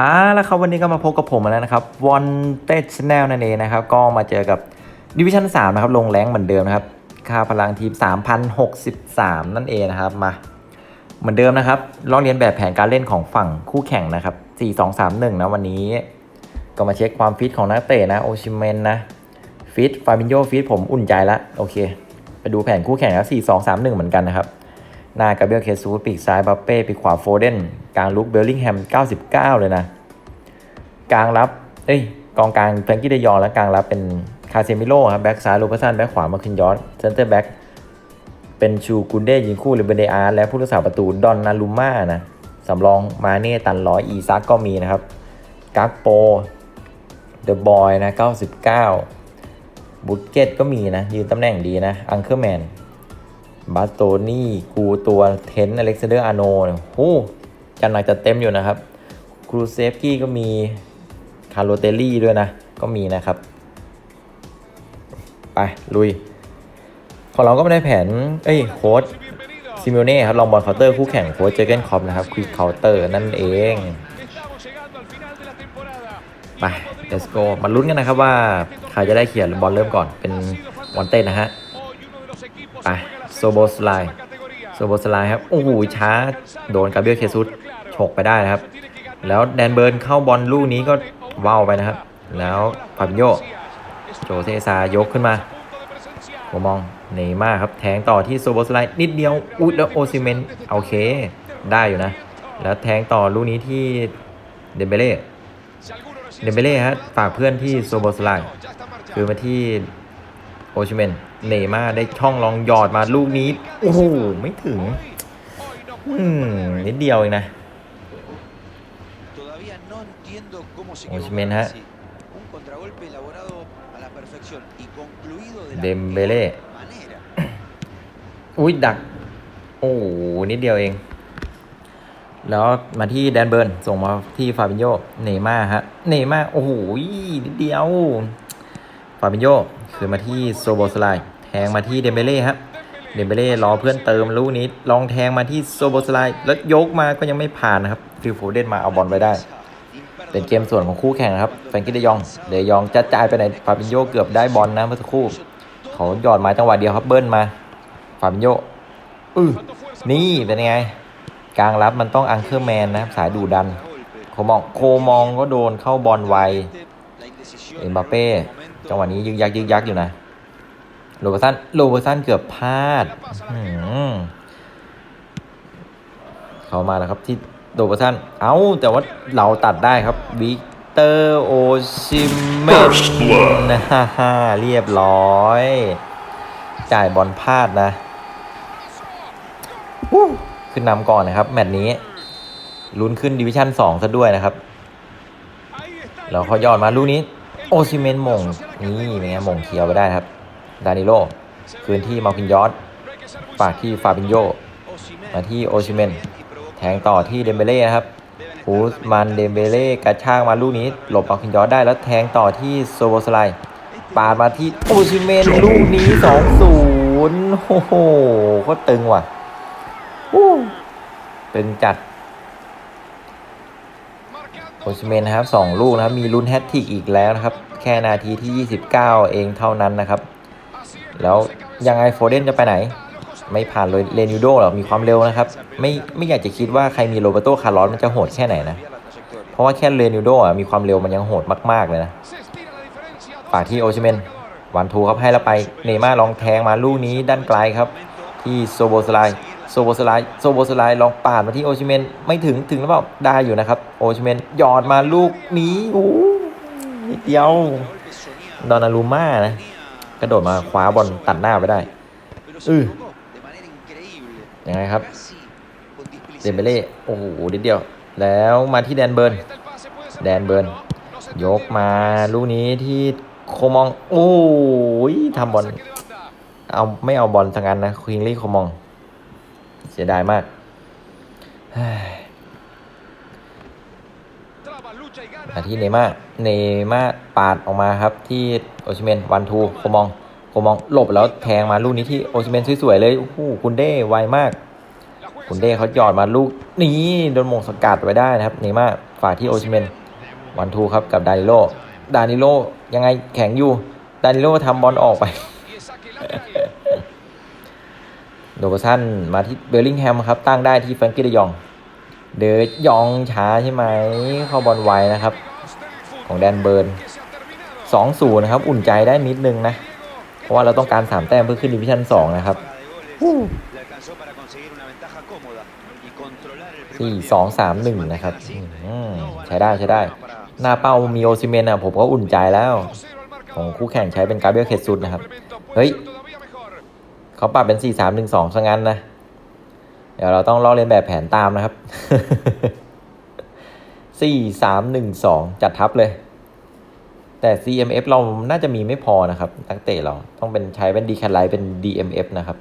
อ่าแล้วครับวันนี้ก็มาพบกับผมแล้วนะครับวอนเต้ชแนลนั่นเองนะครับ ก็มาเจอกับดิวิชั่น3นะครับ ลงแรงเหมือนเดิมนะครับ ค่าพลังทีม 3,063 นั่นเองนะครับ มา เหมือนเดิมนะครับลองเรียนแบบแผนการเล่นของฝั่งคู่แข่งนะครับ 4-2-3-1 นะวันนี้ ก็มาเช็คความฟิตของนักเตะนะ โอชิเมนนะ ฟิต ฟาบินโยฟิต ผมอุ่นใจละโอเค ไปดูแผนคู่แข่งแล้ว4-2-3-1 เหมือนกันนะครับ หน้ากาเบรียลเคซูปีกซ้ายบัปเป้ปีกขวาโฟเดนกลางลุกเบลลิงแฮม 99 เลยนะ กลางรับ เอ้ย กองกลางแฟรงกี้เดยองและกลางรับเป็นคาเซมิโลครับแบ็กซ้ายโรเบอร์สันแบ็กขวามาคินยอสเซนเตอร์แบ็กเป็นชูกุนเดยิงคู่หรือเบเดอาร์และผู้รักษาประตูดอนนารุม่านะสำรองมาเน่ตันร้อยอีซักก็มีนะครับกักโปเดอะบอยนะ 99บุตเกตก็มีนะ ยืนตำแหน่งดีนะ อังเคอร์แมน บาสโตนี่กูตัวเทนอเล็กซานเดอร์อาโนเนี่ยโอ้จันหนักจะเต็มอยู่นะครับครูเซฟกี้ก็มีคาร์โลเตลลี่ด้วยนะ ก็มีนะครับ ไป ลุย ของเราก็ไม่ได้แผน เอ้ย โค้ดซิมิโน่ครับ ลองบอลเคาน์เตอร์คู่แข่งโค้ดเจอเกนคอมนะครับควิกเคาน์เตอร์นั่นเอง ไป let's go มาลุ้นกันนะครับว่า ใครจะได้เขียนบอลเริ่มก่อนเป็นวอนเต้นนะฮะ ไป โซโบสไลโซโบสไลครับ โอ้โห ช้า โดนกาเบรียลเคซุสฉกไปได้นะครับ แล้วแดนเบิร์นเข้าบอลลูกนี้ก็ว้าวไปนะครับ แล้วฟาบิโยโจเซซายกขึ้นมาผมมองเนย์มาครับ แทงต่อที่โซโบสไลนิดเดียวอุ๊ยแล้วโอซิเมนโอเค ได้อยู่นะ แล้วแทงต่อลูกนี้ที่เดมเบเล่เดมเบเล่ฮะฝากเพื่อนที่โซโบสไลคือมาที่โอชิเมน เนย์มาร์ได้ช่องลองหยอดมาลูกนี้ โอ้โห ไม่ถึง อืม นิดเดียวเองนะ Todavía no entiendo cómo se Osimhen, equivocó ¿eh? así. Un contragolpe elaborado a la perfección y concluido de la Dembélé. mejor manera. อุ้ยดัก โอ้โหนิดเดียวเอง แล้วมาที่แดนเบิร์น ส่งมาที่ฟาบินโยเนย์มาร์ฮะ เนย์มาร์โอ้โหนิดเดียว ฟาบินโยคืนมาที่โซโบสไลแท งมาที่เดมเบเล่ฮะเดมเบเล่รอเพื่อนเติมลูกนี้ ลองแทงมาที่โซโบสไลแล้วยกมาก็ยังไม่ผ่านนะครับฟิลโฟเดนมาเอาบอลไปได้ เป็นเกมส่วนของคู่แข่งนะครับแฟรงกี้เดยองเดยองจะจ่ายไปไหนฟาบินโยเกือบได้บอลนะเมื่อสักครู่เขาหยอดมาจังหวะเดียวครับเบิ้ลมาฟาบินโยอือนี่เป็นไงกลางรับมันต้องอังเคอร์แมนนะครับสายดูดันโคมองโคมองก็โดนเข้าบอลไวเอ็มบาเป้จังหวะนี้ยึกยักยึกยักอยู่นะ โรเบอร์สันโรเบอร์สันเกือบพลาดอื้อหือเข้ามาแล้วครับที่โรเบอร์สันเอ้าแต่ว่าเราตัดได้ครับวิกเตอร์โอชิเมน First blood นะฮ่าฮ่าเรียบร้อย จ่ายบอลพลาดนะวู้ขึ้นนำก่อนนะครับ แมตช์นี้ลุ้นขึ้นดิวิชั่น2ซะด้วยนะครับแล้วเขายอดมาลูกนี้ โอซิเมนหมงนี่เป็นไงหมงเคียวไปได้ครับ ดานิโลคืนที่มาคินยอสฝากที่ฟาบินโยมาที่โอชิเมน แทงต่อที่เดมเบเล่นะครับฮูสมันเดมเบเล่กระชากมาลูกนี้ หลบมาคินยอสได้แล้วแทงต่อที่โซโบสไลปาดมาที่โอชิเมนลูกนี้2-0โอ้โหก็ตึงว่ะอู้ตึงจัดโอชิเมนนะครับสองลูกนะครับ มีลุ้นแฮตทริกอีกแล้วนะครับ แค่นาทีที่ 29 เองเท่านั้นนะครับ แล้วยังไงโฟเดนจะไปไหน ไม่ผ่านเลยเรนิโดหรอกมีความเร็วนะครับ ไม่ไม่อยากจะคิดว่าใครมีโรเบโตคาร์ลอสมันจะโหดแค่ไหนนะ เพราะว่าแค่เรนิโดอะมีความเร็วมันยังโหดมากๆเลยนะฝากที่โอชิเมนวันทูครับให้แล้วไปเนย์มาลองแทงมาลูกนี้ด้านไกลครับ ที่โซโบสไลโซโบสไลโซโบสไลลองปาดมาที่โอชิเมนไม่ถึงถึงหรือเปล่าได้อยู่นะครับ โอชิเมนหยอดมาลูกนี้โอ้นิดเดียวดอนารูม่านะ กระโดดมาคว้าบอลตัดหน้าไปได้ Pero se Uh. equivocó de manera increíble. ยังไงครับ Casi con เดมเบเล่ displicencia. โอ้โหนิดเดียว แล้วมาที่แดนเบิร์น แดนเบิร์น ยกมาลูกนี้ที่โคมอง โอ้ยทำบอลเอาไม่เอาบอลทางนั้นนะควิงลี่โคมอง เสียดายมากเฮ้ยมา ที่เนย์มาเนย์มาปาดออกมาครับที่โอชิเมนวันทูโคมองโคมองหลบแล้วแทงมาลูกนี้ที่โอชิเมนสวยๆเลยโอ้โหคุณเด้ไวมาก คุณเด้เขาหยอดมาลูกนี้โดนมงสกัดไว้ได้นะครับเนี่าฝายที่โอชิเมนวันทูครับกับดานิโลดานิโลยังไงแข็งอยู่ดานิโลทำบอลออกไปโดเบสันมาที่เบลลิงแฮมครับตั้งได้ที่แฟรงกี้เดยอง เดยยองช้าใช่ไหมเข้าบอลไวนะครับ ของแดนเบิร์น2-0นะครับ อุ่นใจได้นิดนึงนะ เพราะว่าเราต้องการ 3 แต้มเพื่อขึ้นดิวิชั่น2นะครับสี่สองสามหนึ่งนะครับใช้ได้ใช้ได้ หน้าเป้ามีโอซิเมนอะผมก็อุ่นใจแล้ว ของคู่แข่งใช้เป็นกาเบรียลเคสุดนะครับ เฮ้ย เขาปรับเป็น4 3 1 2ซะงั้นนะ เดี๋ยวเราต้องลอกเลียนแบบแผนตามนะครับ4 3 1 2จัดทับเลย แต่ CMF เราน่าจะมีไม่พอนะครับนักเตะเราต้องเป็นใช้เป็นดีแคไลเป็น DMF นะครับ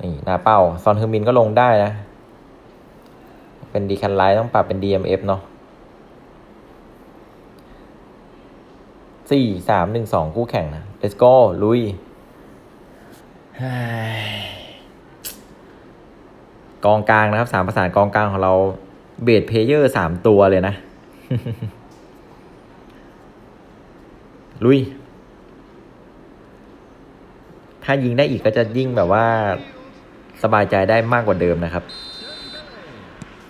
นี่หน้าเป้าซอนฮึมินก็ลงได้นะ เป็นดีแคไลต้องปรับเป็น DMF เนาะสี่สามหนึ่งสองคู่แข่งนะ let's go ลุย กองกลางนะครับสามประสานกองกลางของเราเบสเพเยอร์สามตัวเลยนะ ลุย ถ้ายิงได้อีกก็จะยิ่งแบบว่าสบายใจได้มากกว่าเดิมนะครับ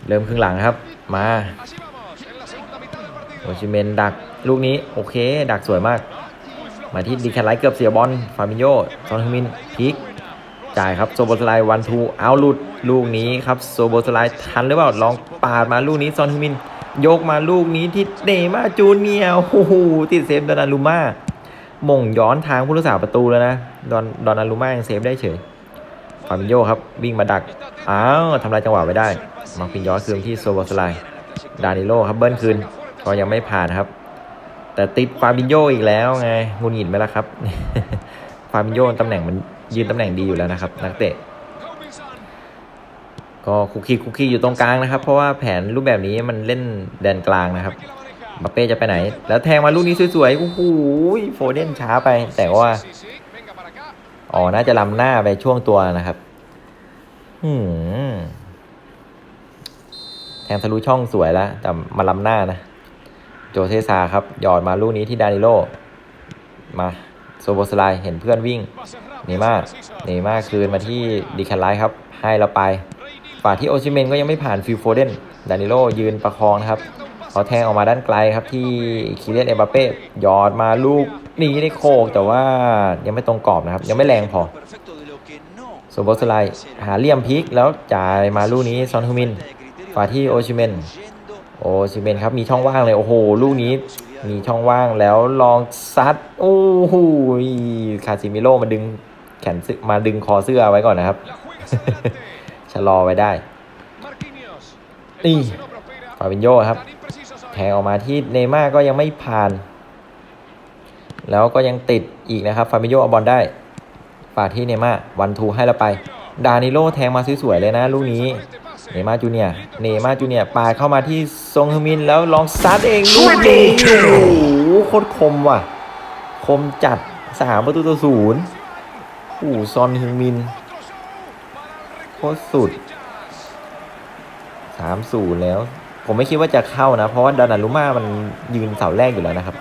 เริ่มครึ่งหลังครับ มาโอชิเมนดักลูกนี้โอเค ดักสวยมาก มาที่ดีแคไลท์เกือบเสียบอลฟาบิโยซอนฮึมินพลิก จ่ายครับโซโบสไลวันทูเอาหลุดลูกนี้ครับโซโบสไลทันหรือเปล่าลองปาดมาลูกนี้ซอนฮึมิน ยกมาลูกนี้ที่เนมาจูเนียโอ้โหติดเซฟดอนารูมามงย้อนทางผู้รักษาประตูแล้วนะดอนดอนารูม่ายังเซฟได้เฉยฟาบิโยครับวิ่งมาดักอ้าวทำลายจังหวะไว้ได้ มาปินย้อนคืนที่โซโบสไลดานิโลครับเบิ้ลคืนก็ยังไม่ผ่านครับ แต่ติดฟาบินโยอีกแล้วไงงุนหงิดไหมล่ะครับ ฟาบินโยนตำแหน่งมันยืนตำแหน่งดีอยู่แล้วนะครับนักเตะก็คุกคีคุกคีอยู่ตรงกลางนะครับ เพราะว่าแผนรูปแบบนี้มันเล่นแดนกลางนะครับบัปเป้จะไปไหน แล้วแทงมาลูกนี้สวยๆโอ้โหโฟเดนช้าไป แต่ว่าอ๋อน่าจะล้ำหน้าไปช่วงตัวนะครับอืมแทงทะลุช่องสวยแล้วแต่มาล้ำหน้านะ โจเซซาครับหยอดมาลูกนี้ที่ดานิโลมา โซโบสไลเห็นเพื่อนวิ่งเนม่าเนม่าคืนมาที่ดีแคลไลครับ ให้เราไปฝ่าที่โอชิเมนก็ยังไม่ผ่านฟิลโฟเดนดานิโลยืนประคองนะครับเขาแทงออกมาด้านไกลครับที่คิเลียนเอบาเป้ยอดมาลูกนี้ได้โคกแต่ว่ายังไม่ตรงกรอบนะครับ ยังไม่แรงพอโซโบสไลหาเลี่ยมพลิกแล้วจ่ายมาลูกนี้ซอนฮูมินฝ่าที่โอชิเมนโอชิเมนครับมีช่องว่างเลยโอ้โหลูกนี้ มีช่องว่างแล้วลองซัดโอ้โหคาซิมิโร่มาดึงแขนมาดึงคอเสื้อไว้ก่อนนะครับ ชะลอไว้ได้ นี่ฟาบินโยครับ แทงออกมาที่เนม่าก็ยังไม่ผ่าน แล้วก็ยังติดอีกนะครับ ฟาบินโยเอาบอลได้ฝ่าที่เนม่าวันทูให้เราไป ดานิโลแทงมาสวยๆเลยนะลูกนี้ เนย์ม่าจูเนียร์เนย์ม่าจูเนียร์ปาดเข้ามาที่ซงฮึมินแล้วลองซัดเองลูกนี้โอ้โหโคตรคมว่ะ คมจัดสามประตูต่อศูนย์โอ้โหซอนฮึมินโคตรสุดสามศูนย์แล้ว ผมไม่คิดว่าจะเข้านะ เพราะว่าดานารุมามันยืนเสาแรกอยู่แล้วนะครับ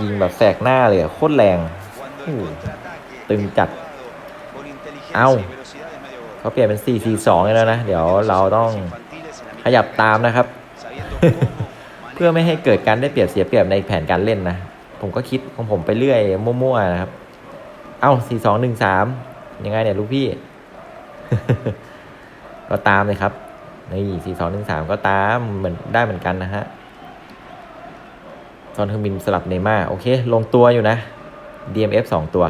ยิงแบบแสกหน้าเลยอะโคตรแรง cuando el Uh, contraataque từng chặt. con เขาเปลี่ยนเป็น 4 4 2 แล้วนะ เดี๋ยวเราต้องขยับตามนะครับ เพื่อไม่ให้เกิดการได้เปรียบเสียเปรียบในแผนการเล่นนะ ผมก็คิดของผมไปเรื่อยมั่วๆนะครับ เอ้า 4 2 1 3 ยังไงเนี่ยลูกพี่ ก็ตามเลยครับ นี่4 2 1 3 ก็ตามเหมือนได้เหมือนกันนะฮะซอนเฮึมินสลับเนย์ม่าโอเค ลงตัวอยู่นะ DMF 2 ตัว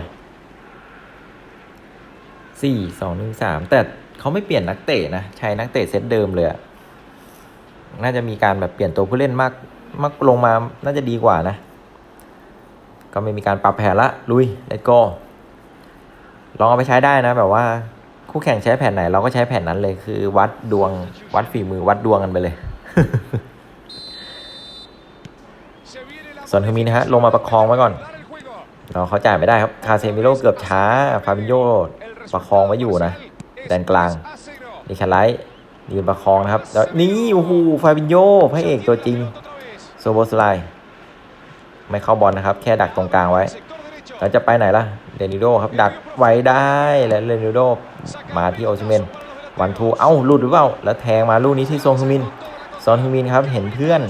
4 2 1 3แต่เขาไม่เปลี่ยนนักเตะนะ ใช้นักเตะเซตเดิมเลยน่าจะมีการแบบเปลี่ยนตัวผู้เล่นมากมากลงมาน่าจะดีกว่านะ ก็ไม่มีการปรับแผนละลุยเลตโกลองเอาไปใช้ได้นะ แบบว่าคู่แข่งใช้แผนไหน เราก็ใช้แผนนั้นเลยคือ วัดดวงวัดฝีมือวัดดวงกันไปเลยซอนฮึฮึมิมินะฮะ ลงมาประคองไว้ก่อนนเราเขาจ่ายไม่ได้ครับ คาเซมิโลเกือบช้า ฟาบิโย ประคองไว้อยู่นะแดนกลางดิคาไลท์ยืนประคองนะครับแล้วนี่โอ้โหฟาบินโยพระเอกตัวจริงโซโบสไลไม่เข้าบอลนะครับ แค่ดักตรงกลางไว้แล้วจะไปไหนล่ะเดนิโดครับดักไว้ได้และเดนิโดมาที่โอซิเมนวันทูเอ้าหลุดหรือเปล่าแล้วแทงมาลูกนี้ที่ซอนฮึมินซอนฮึมินครับเห็นเพื่อน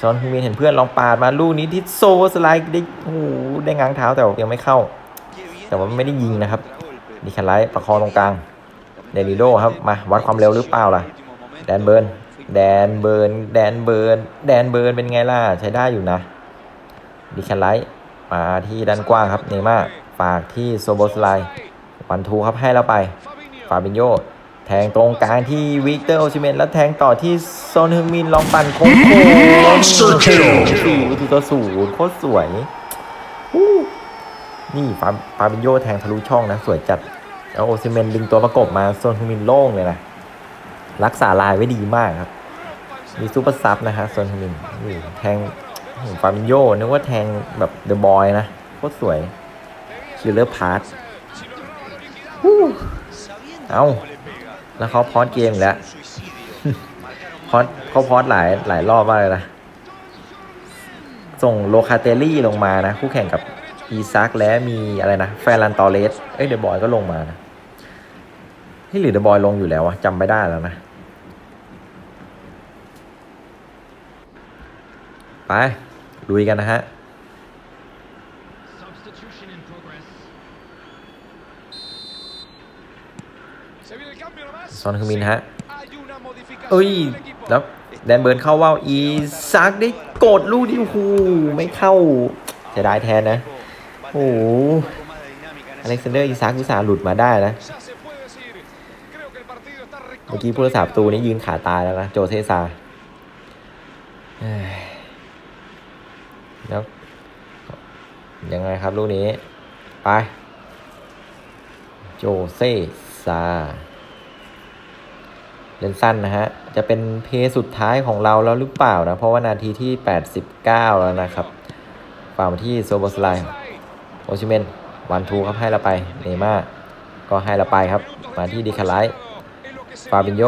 ซอนฮึมินเห็นเพื่อนลองปาดมาลูกนี้ที่โซสไลด์ได้โอ้โหได้ง้างเท้าแต่ยังไม่เข้า แต่ว่าไม่ได้ยิงนะครับ ดิคาไลท์ประคองตรงกลางเดนิโดครับมาวัดความเร็วหรือเปล่าล่ะ แดนเบิร์นแดนเบิร์นแดนเบิร์นแดนเบิร์นเป็นไงล่ะ ใช้ได้อยู่นะดิคาไลท์มาที่ด้านกว้างครับเนย์ม่าร์ฝากที่โซโบสไลวันทูครับให้แล้วไปฟาบินโยแทงตรงกลางที่วิกเตอร์โอชิเมนแล้วแทงต่อที่โซนฮึงมินลองปั่นโค้ง Monster kill สี่ประตูต่อศูนย์โคตรสวยอู้ นี่ฟาฟาบินโยแทงทะลุช่องนะ สวยจัดแล้วโอซิเมนดึงตัวประกบมาโซนฮึงมินโล่งเลยนะรักษาลายไว้ดีมากครับ มีซูเปอร์ซับนะฮะโซนฮึงมินนี่แทงฟาบินโยนึกว่าแทงแบบเดอะบอยนะโคตรสวยคิลเลอร์พาร์ทเอาแล้วเขาพอดเกมแล้วพอดเขาพอดหลายหลายรอบมากเลยนะส่งโลคาเตลี่ลงมานะ คู่แข่งกับ อีซักและมีอะไรนะแฟรันตอเลสเอ้ยเดอะบอยก็ลงมานะที่หรือเดอะบอยลงอยู่แล้วอะจำไม่ได้แล้วนะ ไป ลุยกันนะฮะ Substitution in progress. ซอนคือมินฮะเอ้ย แล้วแดนเบิร์นเข้าว่าวอีซักได้กดลูกดิโอ้โหไม่เข้าจะได้แทนนะ โอ้โหอเล็กซานเดอร์อีซักอุตส่าห์หลุดมาได้นะ เมื่อกี้ผู้รักษาประตูนี้ยืนขาตายแล้วนะ โจเซซาแล้วยังไงครับลูกนี้ ไป โจเซซาเล่นสั้นนะฮะ จะเป็นเพย์สุดท้ายของเราแล้วหรือเปล่านะ เพราะว่านาทีที่ 89 แล้วนะครับฝ่ามาที่โซโบสไล โอชิเมนวันทูครับให้เราไปเนม่าก็ให้เราไปครับ มาที่ดีคาไลท์ฟาบินโย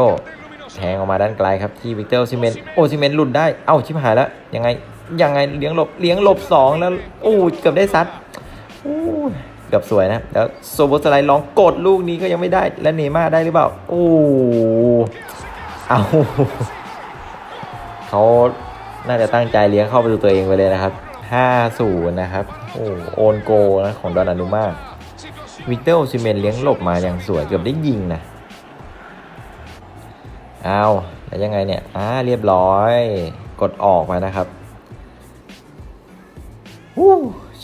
แทงออกมาด้านไกลครับที่วิกเตอร์โอซิเมนโอซิเมนหลุดได้ เอ้าชิบหายแล้วยังไงยังไงเลี้ยงหลบเลี้ยงหลบสองแล้วโอ้เกือบได้ซัดโอ้เกือบสวยนะแล้วโซโบสไลลองกดลูกนี้ก็ยังไม่ได้และเนม่าได้หรือเปล่าโอ้เอาเขาน่าจะตั้งใจเลี้ยงเข้าประตูตัวเองไปเลยนะครับ 5-0 นะครับ โอ้โอนโกนะของดอนนานุมาวิกเตอร์โอซิเมนเลี้ยงหลบมาอย่างสวยเกือบได้ยิงนะเอาแล้วยังไงเนี่ย อ่า เรียบร้อย กดออกมานะครับวู้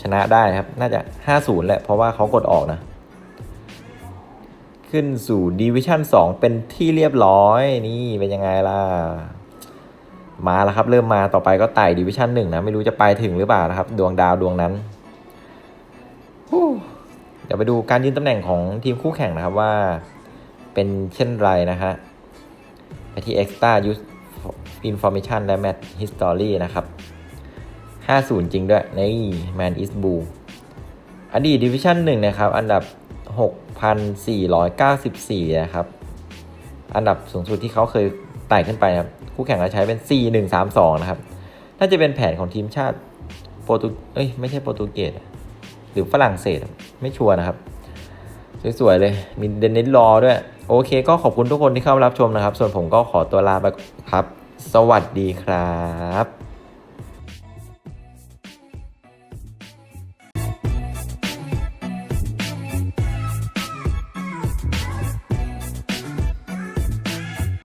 ชนะได้ครับ น่าจะ 5-0 แหละ เพราะว่าเขากดออกนะ ขึ้นสู่ดิวิชั่น 2 เป็นที่เรียบร้อย นี่ เป็นยังไงล่ะ มาแล้วครับ เริ่มมาต่อไปก็ไต่ดิวิชั่น1นะ ไม่รู้จะไปถึงหรือเปล่านะครับ ดวงดาวดวงนั้นเดี๋ยวไปดูการยืนตำแหน่งของทีมคู่แข่งนะครับว่าเป็นเช่นไรนะฮะไปที่ Extra Use Information และ Match History นะครับ 50 จริงด้วยใน Man is Blue อดีตดิวิชั่น1นะครับ อันดับ 6,494 นะครับ อันดับสูงสุดที่เขาเคยไต่ขึ้นไปนะครับ คู่แข่งเราใช้เป็น 4132 นะครับ น่าจะเป็นแผนของทีมชาติโปรตุเอ้ยไม่ใช่โปรตุเกสหรือฝรั่งเศสไม่ชัวร์นะครับ สวยๆเลยมีเดนนิสรอด้วย โอเค ก็ขอบคุณทุกคนที่เข้ารับชมนะครับ ส่วนผมก็ขอตัวลาไปครับ สวัสดีครับ